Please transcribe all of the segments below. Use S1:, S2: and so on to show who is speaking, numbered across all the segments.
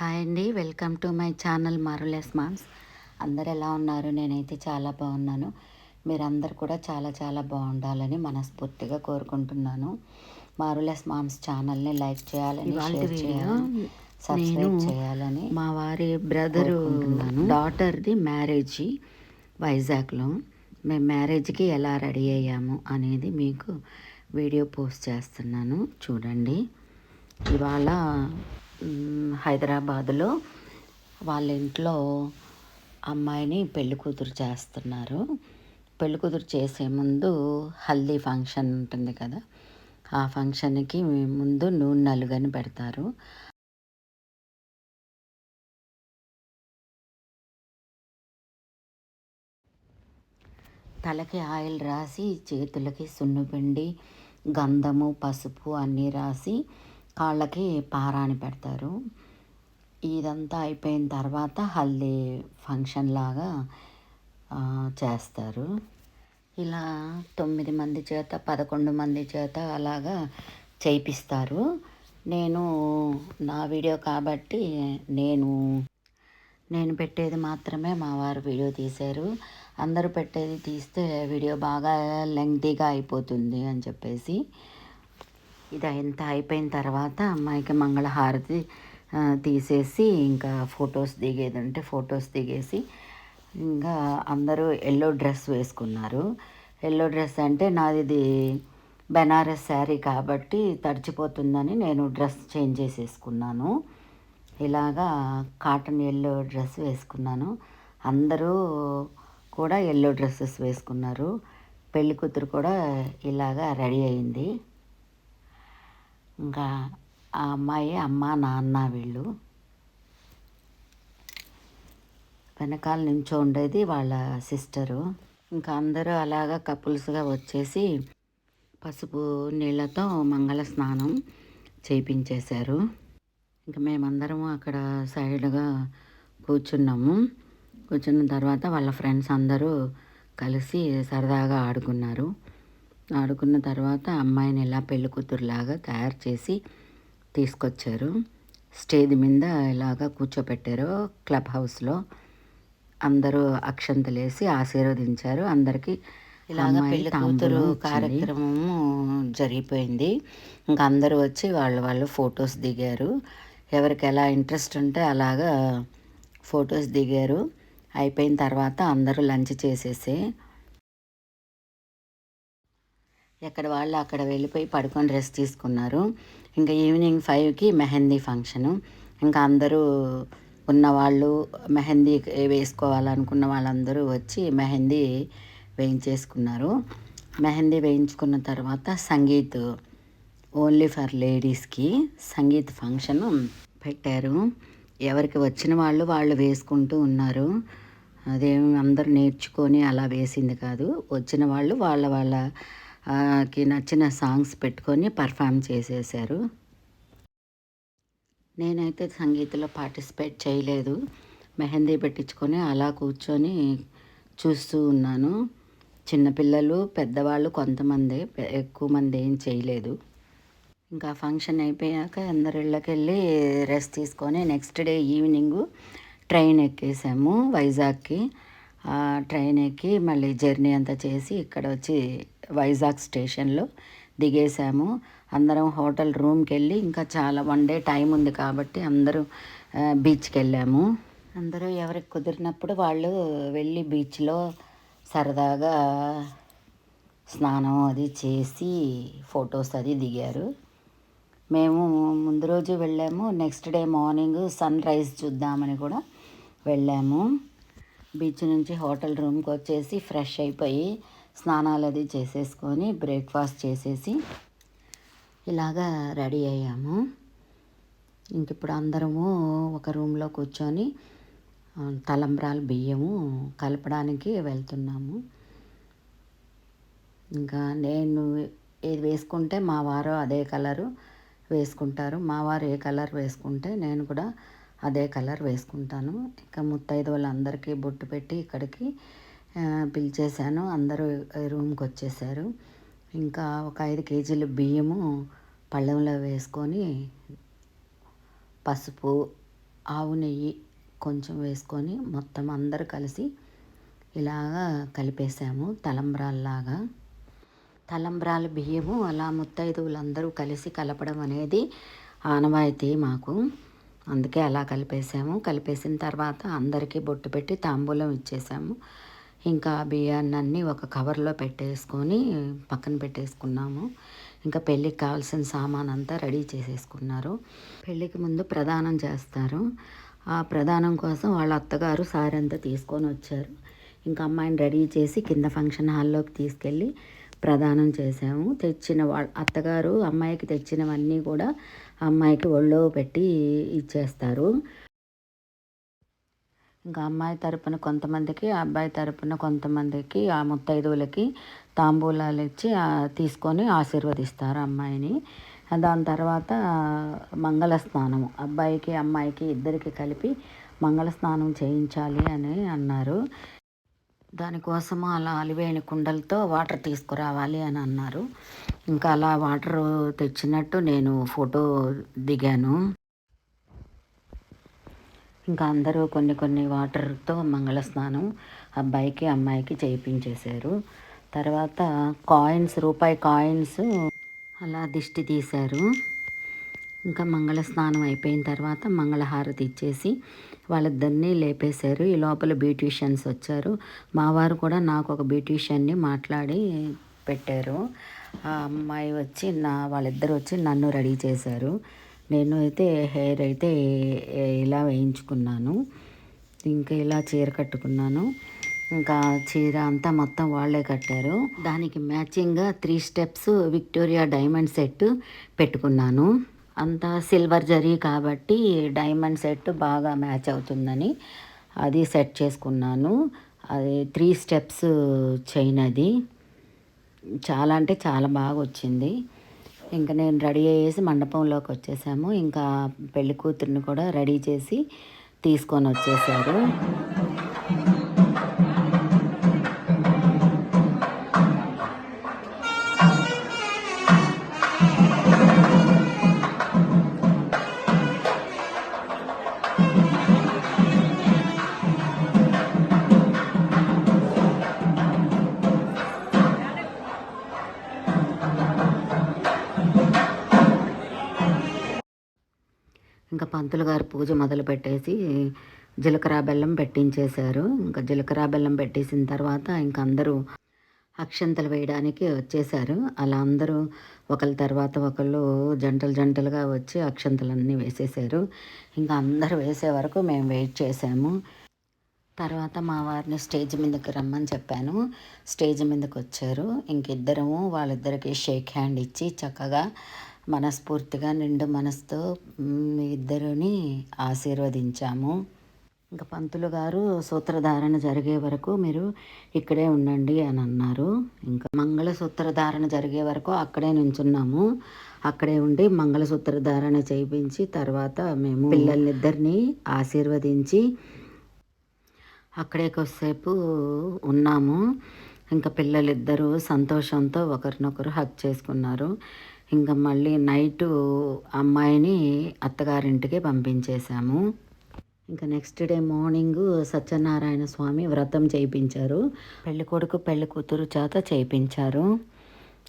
S1: Hi అండి. Welcome to my channel marvellous moms. అందరు ఎలా ఉన్నారు? నేనైతే చాలా బాగున్నాను. మీరందరు కూడా చాలా చాలా బాగుండాలని మనస్ఫూర్తిగా కోరుకుంటున్నాను. మారులెస్ మామ్స్ ఛానల్ని లైక్ చేయాలని షేర్ చేయాలని సబ్స్క్రైబ్ చేయాలని
S2: మా వారి బ్రదరు. డాటర్ది మ్యారేజ్ వైజాగ్లో. మేము మ్యారేజ్కి ఎలా రెడీ అయ్యాము అనేది మీకు వీడియో పోస్ట్ చేస్తున్నాను. చూడండి. ఇవాళ హైదరాబాదులో వాళ్ళ ఇంట్లో అమ్మాయిని పెళ్ళి కూతురు చేస్తున్నారు. పెళ్ళి కూతురు చేసే ముందు హల్దీ ఫంక్షన్ ఉంటుంది కదా ఆ ఫంక్షన్కి ముందు నూనె నలుగని పెడతారు. తలకి ఆయిల్ రాసి చేతులకి సున్నుపిండి గంధము పసుపు అన్నీ రాసి కాళ్ళకి పారాని పెడతారు. ఇదంతా అయిపోయిన తర్వాత హల్దీ ఫంక్షన్ లాగా చేస్తారు. ఇలా తొమ్మిది మంది చేత పదకొండు మంది చేత అలాగా చేయిపిస్తారు. నేను నా వీడియో కాబట్టి నేను నేను పెట్టేది మాత్రమే మా వారు వీడియో తీశారు. అందరూ పెట్టేది తీస్తే వీడియో బాగా లెంగ్తీగా అయిపోతుంది అని చెప్పేసి. ఇది ఇంత అయిపోయిన తర్వాత అమ్మాయికి మంగళహారతి తీసేసి ఇంకా ఫొటోస్ దిగేది ఉంటే ఫొటోస్ దిగేసి ఇంకా అందరూ ఎల్లో డ్రెస్ వేసుకున్నారు. ఎల్లో డ్రెస్ అంటే నాది ఇది బెనారస్ శారీ కాబట్టి తడిచిపోతుందని నేను డ్రెస్ చేంజ్ చేసేసుకున్నాను. ఇలాగా కాటన్ ఎల్లో డ్రెస్ వేసుకున్నాను. అందరూ కూడా ఎల్లో డ్రెస్సెస్ వేసుకున్నారు. పెళ్ళి కూతురు కూడా ఇలాగా రెడీ అయింది. ఇంకా ఆ అమ్మాయి అమ్మ నాన్న వీళ్ళు వెనకాల నుంచో ఉండేది వాళ్ళ సిస్టరు. ఇంకా అందరూ అలాగా కపుల్స్గా వచ్చేసి పసుపు నీళ్ళతో మంగళ స్నానం చేయించేశారు ఇంకా మేమందరము అక్కడ సైడ్గా కూర్చున్నాము. కూర్చున్న తర్వాత వాళ్ళ ఫ్రెండ్స్ అందరూ కలిసి సరదాగా ఆడుకున్నారు. ఆడుకున్న తర్వాత అమ్మాయిని ఇలా పెళ్ళి కూతురులాగా తయారు చేసి తీసుకొచ్చారు. స్టేజ్ మీద ఇలాగా కూర్చోపెట్టారు క్లబ్ హౌస్లో అందరూ అక్షంతలు వేసి ఆశీర్వదించారు. అందరికీ ఇలాగ
S1: పెళ్ళి
S2: కూతురు. కార్యక్రమము జరిగిపోయింది. ఇంకా అందరూ వచ్చి వాళ్ళు వాళ్ళు ఫొటోస్ దిగారు. ఎవరికి ఎలా ఇంట్రెస్ట్ ఉంటే అలాగా ఫొటోస్ దిగారు. అయిపోయిన తర్వాత అందరూ లంచ్ చేసేసి ఎక్కడ వాళ్ళు అక్కడ వెళ్ళిపోయి పడుకొని రెస్ట్ తీసుకున్నారు. ఇంకా ఈవినింగ్ ఫైవ్కి మెహందీ ఫంక్షను. ఇంకా అందరూ ఉన్నవాళ్ళు మెహందీ వేసుకోవాలనుకున్న వాళ్ళందరూ వచ్చి మెహందీ వేయించేసుకున్నారు. మెహందీ వేయించుకున్న తర్వాత సంగీత్ ఓన్లీ ఫర్ లేడీస్కి సంగీత్ ఫంక్షన్ పెట్టారు. ఎవరికి వచ్చిన వాళ్ళు వాళ్ళు వేసుకుంటూ ఉన్నారు. అదేమి అందరూ నేర్చుకొని అలా వేసింది కాదు. వచ్చిన వాళ్ళు వాళ్ళ వాళ్ళ కి నచ్చిన సాంగ్స్ పెట్టుకొని పర్ఫామ్ చేసేసారు. నేనైతే సంగీతంలో పార్టిసిపేట్ చేయలేదు. మెహందీ పెట్టించుకొని అలా కూర్చొని చూస్తూ ఉన్నాను. చిన్నపిల్లలు పెద్దవాళ్ళు కొంతమంది ఎక్కువ మంది ఏం చేయలేదు. ఇంకా ఫంక్షన్ అయిపోయాక అందరి ఇళ్ళకి వెళ్ళి రెస్ట్ తీసుకొని నెక్స్ట్ డే ఈవినింగ్ ట్రైన్ ఎక్కేసాము వైజాగ్కి. ట్రైన్ ఎక్కి మళ్ళీ జర్నీ అంతా చేసి ఇక్కడ వచ్చి వైజాగ్ స్టేషన్లో దిగేసాము అందరం హోటల్ రూమ్కి వెళ్ళి ఇంకా చాలా వన్ డే టైం ఉంది కాబట్టి అందరూ బీచ్కి వెళ్ళాము అందరూ ఎవరికి కుదిరినప్పుడు వాళ్ళు వెళ్ళి బీచ్లో సరదాగా స్నానం అది చేసి ఫొటోస్ అది దిగారు. మేము ముందు రోజు వెళ్ళాము. Next day morning sunrise చూద్దామని కూడా వెళ్ళాము. బీచ్ నుంచి హోటల్ రూమ్కి వచ్చేసి ఫ్రెష్ అయిపోయి స్నానాలు అది చేసేసుకొని బ్రేక్ఫాస్ట్ చేసేసి ఇలాగా రెడీ అయ్యాము. ఇంక ఇప్పుడు అందరము ఒక రూమ్లో కూర్చొని తలంబ్రాలు బియ్యము కలపడానికి వెళ్తున్నాము. ఇంకా నేను ఏది వేసుకుంటే మా వారు అదే కలరు వేసుకుంటారు. మా వారు ఏ కలర్ వేసుకుంటే నేను కూడా అదే కలర్ వేసుకుంటాను. ఇంకా ముత్తైదు వాళ్ళందరికీ బొట్టు పెట్టి ఇక్కడికి పిలిచేశాను అందరూ రూమ్కి వచ్చేసారు. ఇంకా ఒక ఐదు కేజీలు బియ్యము పళ్ళెంలో వేసుకొని పసుపు ఆవు నెయ్యి కొంచెం వేసుకొని మొత్తం అందరూ కలిసి ఇలాగా కలిపేసాము. తలంబ్రాల్లాగా. తలంబ్రాల బియ్యము అలా ముత్తైదువులందరూ కలిసి కలపడం అనేది ఆనవాయితీ మాకు. అందుకే అలా కలిపేసాము. కలిపేసిన తర్వాత అందరికీ బొట్టు పెట్టి తాంబూలం ఇచ్చేసాము. ఇంకా బియ్యాన్ని అన్నీ ఒక కవర్లో పెట్టేసుకొని పక్కన పెట్టేసుకున్నాము. ఇంకా పెళ్ళికి కావాల్సిన సామాన్ అంతా రెడీ చేసేసుకున్నారు. పెళ్ళికి ముందు ప్రదానం చేస్తారు. ఆ ప్రదానం కోసం వాళ్ళ అత్తగారు సారంతా అంతా తీసుకొని వచ్చారు. ఇంకా అమ్మాయిని రెడీ చేసి కింద ఫంక్షన్ హాల్లోకి తీసుకెళ్ళి ప్రదానం చేసాము తెచ్చిన వాళ్ళ అత్తగారు అమ్మాయికి తెచ్చినవన్నీ కూడా అమ్మాయికి ఒళ్ళో పెట్టి ఇచ్చేస్తారు. ఇంకా అమ్మాయి తరపున కొంతమందికి అబ్బాయి తరపున కొంతమందికి ఆ ముత్తైదువులకి తాంబూలాలు ఇచ్చి తీసుకొని ఆశీర్వదిస్తారు అమ్మాయిని. దాని తర్వాత మంగళ స్నానము. అబ్బాయికి అమ్మాయికి ఇద్దరికి కలిపి మంగళ స్నానం చేయించాలి అని అన్నారు. దానికోసము అలా అలివేణి కుండలతో వాటర్ తీసుకురావాలి అని అన్నారు. ఇంకా అలా వాటర్ తెచ్చినట్టు నేను ఫోటో దిగాను. ఇంకా అందరూ కొన్ని కొన్ని వాటర్తో మంగళ స్నానం అబ్బాయికి అమ్మాయికి చేయించేశారు. తర్వాత కాయిన్స్ రూపాయి కాయిన్స్ అలా దిష్టి తీశారు. ఇంకా మంగళ స్నానం అయిపోయిన తర్వాత మంగళహారతి ఇచ్చేసి వాళ్ళిద్దరినీ లేపేశారు. ఈ లోపల బ్యూటీషియన్స్ వచ్చారు. మా వారు కూడా నాకు ఒక బ్యూటీషియన్ని మాట్లాడి పెట్టారు. ఆ అమ్మాయి వచ్చి నా వాళ్ళిద్దరు వచ్చి నన్ను రెడీ చేశారు. నేను అయితే హెయిర్ అయితే ఇలా వేయించుకున్నాను. ఇంకా ఇలా చీర కట్టుకున్నాను. ఇంకా చీర అంతా మొత్తం వాళ్ళే కట్టారు. దానికి మ్యాచింగ్గా three steps Victoria diamond set పెట్టుకున్నాను. అంతా సిల్వర్ జరీ కాబట్టి డైమండ్ సెట్ బాగా మ్యాచ్ అవుతుందని అది సెట్ చేసుకున్నాను. అది త్రీ స్టెప్స్ చైన్ అది. చాలా అంటే చాలా బాగా వచ్చింది. ఇంకా నేను రెడీ అయ్యేసి మండపంలోకి వచ్చేసాము. ఇంకా పెళ్ళి కూతుర్ని కూడా రెడీ చేసి తీసుకొని వచ్చేసారు. ఇంకా పంతులు గారు పూజ మొదలు పెట్టేసి జీలకర్ర బెల్లం పెట్టించేశారు. ఇంకా జీలకర్ర బెల్లం పెట్టేసిన తర్వాత ఇంకా అందరూ అక్షంతలు వేయడానికి వచ్చేసారు అలా అందరూ ఒకరి తర్వాత ఒకళ్ళు జంటలు జంటలుగా వచ్చి అక్షంతలన్నీ వేసేసారు ఇంకా అందరూ వేసే వరకు మేము వెయిట్ చేసాము తర్వాత మా వారిని స్టేజ్ మీదకి రమ్మని చెప్పాను. స్టేజ్ మీదకి వచ్చారు. ఇంకిద్దరము వాళ్ళిద్దరికి షేక్ హ్యాండ్ ఇచ్చి చక్కగా మనస్ఫూర్తిగా నిండు మనసుతో ఇద్దరిని ఆశీర్వదించాము. ఇంకా పంతులు గారు సూత్రధారణ జరిగే వరకు మీరు ఇక్కడే ఉండండి అని అన్నారు. ఇంకా మంగళసూత్ర ధారణ జరిగే వరకు అక్కడే నుంచున్నాము. అక్కడే ఉండి మంగళసూత్ర ధారణ చేయించి తర్వాత మేము పిల్లలిద్దరిని ఆశీర్వదించి అక్కడే కొద్దిసేపు ఉన్నాము. ఇంకా పిల్లలిద్దరూ సంతోషంతో ఒకరినొకరు హక్ చేసుకున్నారు. ఇంకా మళ్ళీ నైటు అమ్మాయిని అత్తగారింటికి పంపించేశాము. ఇంకా next day morning Satyanarayana Swamy వ్రతం చేయించారు. పెళ్ళి కొడుకు పెళ్ళి కూతురు చేత చేయించారు.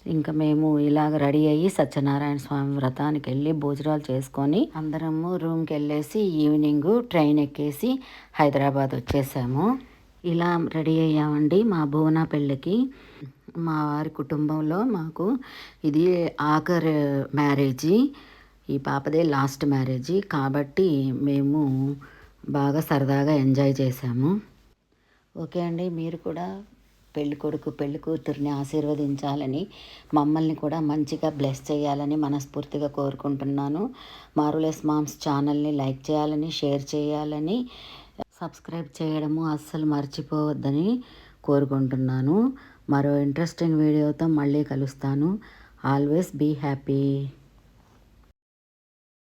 S2: ఇంకా మేము ఇలాగ రెడీ అయ్యి సత్యనారాయణ స్వామి వ్రతానికి వెళ్ళి భోజనాలు చేసుకొని అందరము రూమ్కి వెళ్ళేసి ఈవినింగ్ ట్రైన్ ఎక్కేసి హైదరాబాద్ వచ్చేసాము. ఇలా రెడీ అయ్యామండి మా భువన పెళ్ళికి. మా వారి కుటుంబంలో మాకు ఇది ఆఖరి మ్యారేజీ. ఈ పాపదే లాస్ట్ మ్యారేజీ. కాబట్టి మేము బాగా సరదాగా ఎంజాయ్ చేశాము. ఓకే అండి మీరు కూడా పెళ్ళి కొడుకు పెళ్ళి కూతుర్ని ఆశీర్వదించాలని మమ్మల్ని కూడా మంచిగా బ్లెస్ చేయాలని మనస్ఫూర్తిగా కోరుకుంటున్నాను. మారులెస్ మామ్స్ ఛానల్ని లైక్ చేయాలని షేర్ చేయాలని సబ్స్క్రైబ్ చేయడము అస్సలు మర్చిపోవద్దని కోరుకుంటున్నాను. మరో ఇంట్రెస్టింగ్ వీడియోతో మళ్ళీ కలుస్తాను. Always be happy